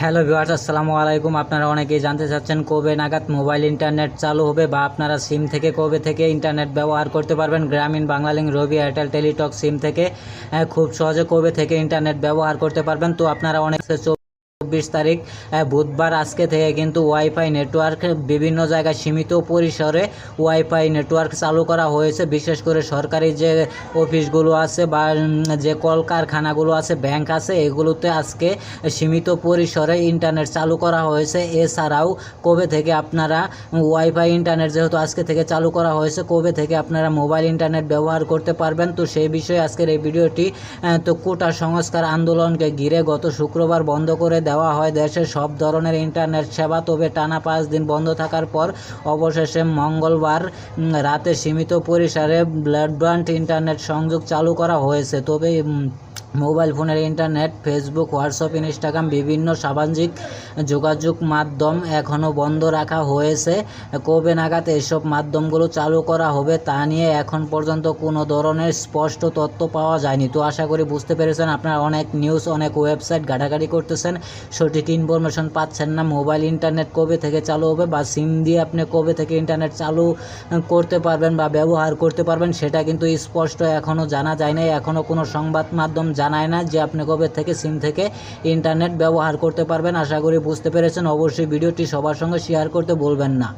Hello viewers, আসসালামু আলাইকুম। আপনারা অনেকেই জানতে চাচ্ছেন কবে নাগাদ মোবাইল ইন্টারনেট চালু হবে বা আপনারা সিম থেকে কবে থেকে ইন্টারনেট ব্যবহার করতে পারবেন। গ্রামীণ বাংলালিং রবি এয়ারটেল, টেলিটক সিম থেকে খুব সহজে কবে থেকে ইন্টারনেট ব্যবহার করতে পারবেন। তো আপনারা অনেক চব্বিশ তারিখ বুধবার আজকে থেকে কিন্তু ওয়াইফাই নেটওয়ার্ক বিভিন্ন জায়গায় সীমিত পরিসরে ওয়াইফাই নেটওয়ার্ক চালু করা হয়েছে। বিশেষ করে সরকারি যে অফিসগুলো আছে বা যে কলকারখানাগুলো আছে, ব্যাংক আছে, এগুলোতে আজকে সীমিত পরিসরে ইন্টারনেট চালু করা হয়েছে। এছাড়াও কবে থেকে আপনারা ওয়াইফাই ইন্টারনেট যেহেতু আজকে থেকে চালু করা হয়েছে, কবে থেকে আপনারা মোবাইল ইন্টারনেট ব্যবহার করতে পারবেন? তো সেই বিষয়ে আজকের এই ভিডিওটি তো কোটা সংস্কার আন্দোলনকে ঘিরে গত শুক্রবার বন্ধ করে দেওয়া হয় দেশের সব ধরনের ইন্টারনেট সেবা, তবে টানা পাঁচ দিন বন্ধ থাকার পর অবশেষে মঙ্গলবার রাতে সীমিত পরিসরে ব্রডব্যান্ড ইন্টারনেট সংযোগ চালু করা হয়েছে। তবে মোবাইল ফোনের ইন্টারনেট, ফেসবুক, হোয়াটসঅ্যাপ, ইনস্টাগ্রাম বিভিন্ন সামাজিক যোগাযোগ মাধ্যম এখনও বন্ধ রাখা হয়েছে। কবে নাগাদ এসব মাধ্যমগুলো চালু করা হবে তা নিয়ে এখন পর্যন্ত কোনো ধরনের স্পষ্ট তথ্য পাওয়া যায়নি। তো আশা করি বুঝতে পেরেছেন আপনারা অনেক নিউজ অনেক ওয়েবসাইট ঘাটাঘাটি করতেছেন। সঠিক ইনফরমেশন পাচ্ছেন না। মোবাইল ইন্টারনেট কবে থেকে চালু হবে বা সিম দিয়ে আপনি কবে থেকে ইন্টারনেট চালু করতে পারবেন বা ব্যবহার করতে পারবেন, সেটা কিন্তু স্পষ্ট এখনও জানা যায় নাই। এখনও কোনো সংবাদ মাধ্যম জানায় না যে আপনি কবে থেকে সিম থেকে ইন্টারনেট ব্যবহার করতে পারবেন। আশা করি বুঝতে পেরেছেন। অবশ্যই ভিডিওটি সবার সঙ্গে শেয়ার করতে বলবেন না।